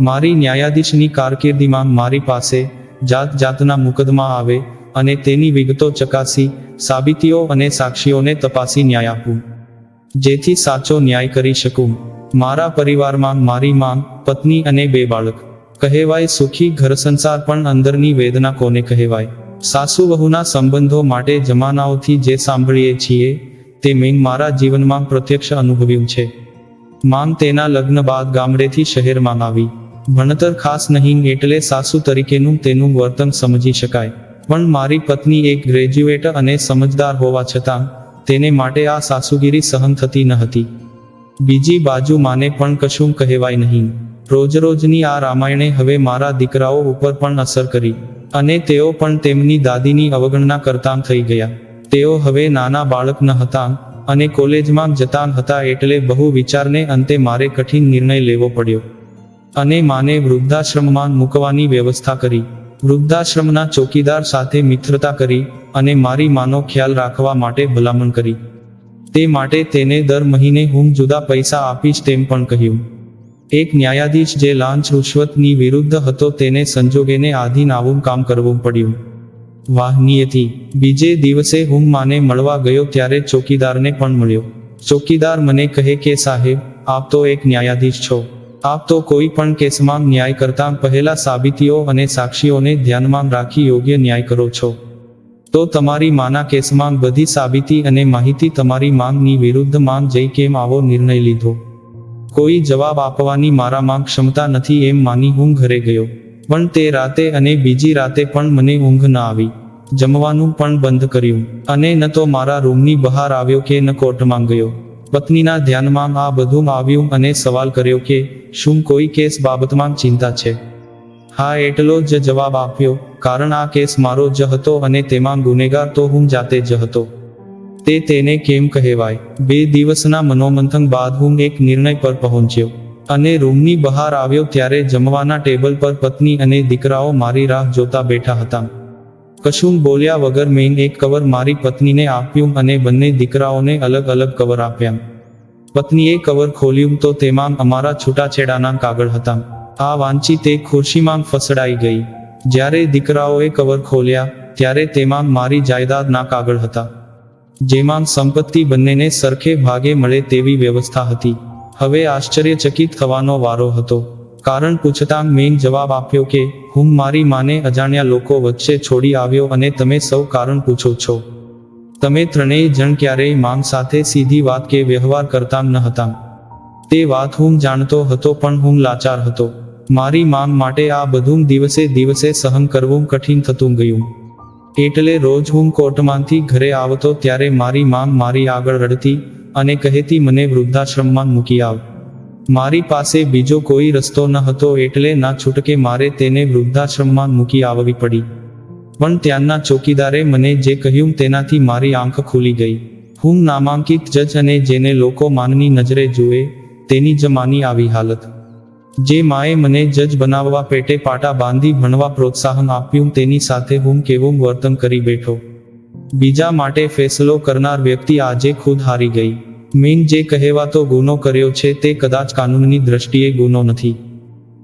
મારી ન્યાયાધીશની કારકિર્દીમાં મારી પાસે જાત જાતના મુકદમા આવે અને તેની વિગતો ચકાસી, સાબિતીઓ અને સાક્ષીઓને તપાસી ન્યાય આપું. જેથી સાચો ન્યાય કરી શકું. મારા પરિવારમાં મારી માંગ પત્ની અને બે બાળક. કહેવાય સુખી ઘર સંસાર પણ અંદરની વેદના કોને કહેવાય? સાસુ વહુના સંબંધો માટે જમાનાઓથી જે સાંભળીએ છીએ, તે મેં મારા જીવનમાં પ્રત્યક્ષ અનુભવ્યું છે. માંગ તેના લગ્ન બાદ ગામડેથી શહેરમાં આવી. ભણતર ખાસ નહીં એટલે સાસુ તરીકેનું તેનું વર્તન સમજી શકાય. પણ મારી પત્ની એક ગ્રેજ્યુએટ અને સમજદાર હોવા છતાં, તેને માટે આ સાસુગીરી સહન થતી ન હતી. બીજી બાજુ માને પણ કશું કહેવાય નહીં. રોજરોજની આ રામાયણે હવે મારા દીકરાઓ ઉપર પણ અસર કરી, અને તેઓ પણ તેમની દાદીની અવગણના કરતાં થઈ ગયા. તેઓ હવે નાના બાળક ન હતા, અને કોલેજમાં જતા હતા એટલે બહુ વિચારને અંતે મારે કઠિન નિર્ણય લેવો પડ્યો. અને માને વૃદ્ધાશ્રમમાં મૂકવાની વ્યવસ્થા કરી. વૃદ્ધાશ્રમના ચોકીદાર સાથે મિત્રતા કરી અને મારી માનો ખ્યાલ રાખવા માટે ભલામણ કરી. તે માટે તેને દર મહિને હું જુદા પૈસા આપીશ તેમ પણ કહ્યું. એક ન્યાયાધીશ જે લાંચ રૂશ્વતની વિરુદ્ધ હતો તેને સંજોગેને આધીન આવું કામ કરવું પડ્યું. વાહનીયથી બીજે દિવસે હું માને મળવા ગયો ત્યારે ચોકીદારને પણ મળ્યો. ચોકીદાર મને કહે કે સાહેબ, આપ તો એક ન્યાયાધીશ છો. આપ તો કોઈ પણ કેસમાં ન્યાય કરતા પહેલા સાબિતીઓ અને સાક્ષીઓને ધ્યાનમાં રાખી યોગ્ય ન્યાય કરો છો. તો તમારી માના કેસમાં બધી સાબિતી અને માહિતી તમારી માંગની વિરુદ્ધ માંગ જઈ કેમ આવો નિર્ણય લીધો. કોઈ જવાબ આપવાની મારામાં ક્ષમતા નથી એમ માની હું ઘરે ગયો. પણ તે રાતે અને બીજી રાતે પણ મને ઊંઘ ન આવી. જમવાનું પણ બંધ કર્યું. અને ન તો મારા રૂમની બહાર આવ્યો કે ન કોર્ટમાં ગયો. પત્નીના ધ્યાનમાં આ બધું આવ્યું અને સવાલ કર્યો કે શું કોઈ કેસ બાબતમાં ચિંતા છે? હા, એટલો જ જવાબ આપ્યો, કારણ આ કેસ મારો જ હતો અને તેમાં ગુનેગાર તો હું જાતે જ હતો. તે તેને કેમ કહેવાય? બે દિવસના મનોમંથન બાદ હું એક નિર્ણય પર પહોંચ્યો અને રૂમની બહાર આવ્યો ત્યારે જમવાના ટેબલ પર પત્ની અને દીકરાઓ મારી રાહ જોતા બેઠા હતા. કશું બોલ્યા વગર મેં એક કવર મારી પત્નીને આપ્યું અને બંને દીકરાઓને અલગ અલગ કવર આપ્યા. પત્નીએ કવર ખોલ્યું તો તેમાં અમારા છૂટાછેડાના કાગળ હતા. આ વાંચી તે ખુરશીમાં ફસડાઈ ગઈ. જ્યારે દીકરાઓએ કવર ખોલ્યા, ત્યારે તેમાં મારી જાયદાદના કાગળ હતા. જેમાં સંપત્તિ બંનેને સરખે ભાગે મળે તેવી વ્યવસ્થા હતી. હવે આશ્ચર્યચકિત થવાનો વારો હતો. કારણ પૂછતાં મેં જવાબ આપ્યો કે, હું મારી માને અજાણ્યા લોકો વચ્ચે છોડી આવ્યો અને તમે સૌ કારણ પૂછો છો. તમે ત્રણેય જણ ક્યારેય માંગ સાથે સીધી વાત કે વ્યવહાર કરતા ન હતા. તે વાત હું જાણતો હતો પણ હું લાચાર હતો. મારી માંગ માટે આ બધું દિવસે દિવસે સહન કરવું કઠિન થતું ગયું. એટલે રોજ હું કોર્ટમાંથી ઘરે આવતો ત્યારે મારી માંગ મારી આગળ રડતી અને કહેતી, મને વૃદ્ધાશ્રમમાં મૂકી આવ. મારી પાસે બીજો કોઈ રસ્તો ન હતો એટલે ના છૂટકે મારે તેને વૃદ્ધાશ્રમમાં મૂકી આવવી પડી. પણ ત્યાંના ચોકીદારે મને જે કહ્યું તેનાથી મારી આંખ ખુલી ગઈ. હું નામાંકિત જજ અને જેને લોકો માનની નજરે જુએ, તેની જ માની આવી હાલત. જે માએ મને જજ બનાવવા પેટે પાટા બાંધી ભણવા પ્રોત્સાહન આપ્યું તેની સાથે હું કેવું વર્તન કરી બેઠો. બીજા માટે ફેસલો કરનાર વ્યક્તિ આજે ખુદ હારી ગઈ. મેન જે કહેવાતો ગુનો કર્યો છે તે કદાચ કાનૂનની દ્રષ્ટિએ ગુનો નથી.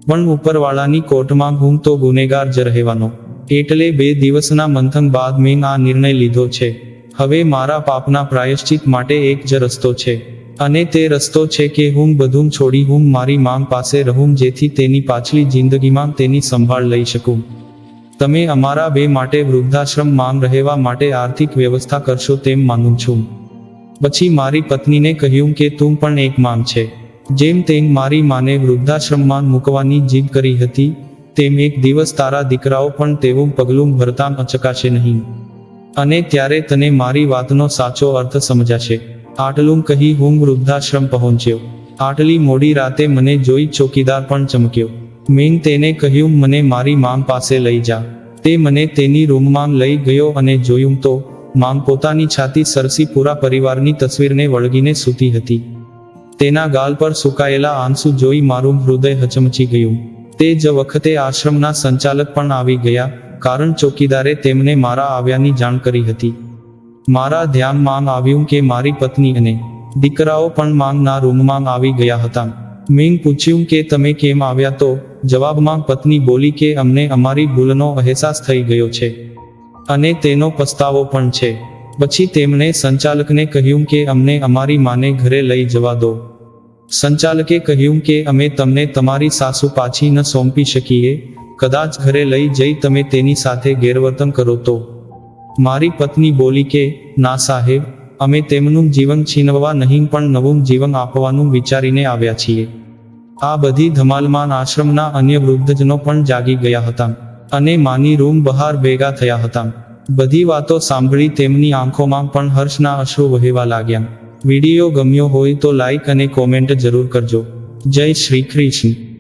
પણ ઉપરવાળાની કોર્ટમાં હું તો ગુનેગાર જ રહેવાનો. એટલે બે દિવસના મંથન બાદ મેં આ નિર્ણય લીધો છે. હવે મારા પાપના પ્રાયશ્ચિત માટે એક જ રસ્તો છે. અને તે રસ્તો છે કે હું બધું છોડી હું મારી માંગ પાસે રહું જેથી તેની પાછલી જિંદગીમાં તેની સંભાળ લઈ શકું. તમે અમારા બે માટે વૃદ્ધાશ્રમ માંગ રહેવા માટે આર્થિક વ્યવસ્થા કરશો તેમ માનું છું. પછી મારી પત્નીને કહ્યું કે તું પણ એક માંગ છે. જેમ તેમ મારી માને વૃદ્ધાશ્રમમાં મૂકવાની જીદ કરી હતી તેમ એક દિવસ તારા દીકરાઓ પણ તેવું પગલું ભરતા અચકાશે નહીં. અને ત્યારે તને મારી વાતનો સાચો અર્થ સમજાશે. આટલું કહી હું વૃદ્ધાશ્રમ પહોંચ્યો. આટલી મોડી રાતે મને જોઈ ચોકીદાર પણ ચમક્યો. મેં તેને કહ્યું, મને મારી મામ પાસે લઈ જા. તે મને તેની રૂમમાં લઈ ગયો અને જોયું તો મામ પોતાની છાતી સરસી પૂરા પરિવારની તસવીરને વળગીને સૂતી હતી. તેના ગાલ પર સુકાયેલા આંસુ જોઈ મારું હૃદય હચમચી ગયું. તે જ વખતે આશ્રમના સંચાલક પણ આવી ગયા, કારણ ચોકીદારે તેમને મારા આવ્યાની જાણ કરી હતી. મારા ધ્યાનમાં આવ્યું કે મારી પત્ની અને દીકરાઓ પણ માંગના રૂમમાં આવી ગયા હતા. મેં પૂછ્યું કે તમે કેમ આવ્યા તો, જવાબમાં પત્ની બોલી કે અમને અમારી ભૂલનો અહેસાસ થઈ ગયો છે. અને તેનો પસ્તાવો પણ છે. પછી તેમણે સંચાલકને કહ્યું કે અમને અમારી માને ઘરે લઈ જવા દો. સંચાલકે કહ્યું કે અમે તમને તમારી સાસુ પાછી ન સોંપી શકીએ, કદાચ ઘરે લઈ જઈ તમે તેની સાથે ગેરવર્તન કરો તો. મારી પત્ની બોલી કે, ના સાહેબ, અમે તેમનું જીવન છીનવવા નહીં પણ નવું જીવન આપવાનું વિચારીને આવ્યા છીએ. આ બધી ધમાલમાં આશ્રમના અન્ય વૃદ્ધજનો પણ જાગી ગયા હતા અને માની રૂમ બહાર ભેગા થયા હતા. બધી વાતો સાંભળી તેમની આંખોમાં પણ હર્ષના અશ્રુ વહેવા લાગ્યા. વીડિયો ગમ્યો હોય તો લાઈક અને કોમેન્ટ જરૂર કરજો. જય શ્રી કૃષ્ણ.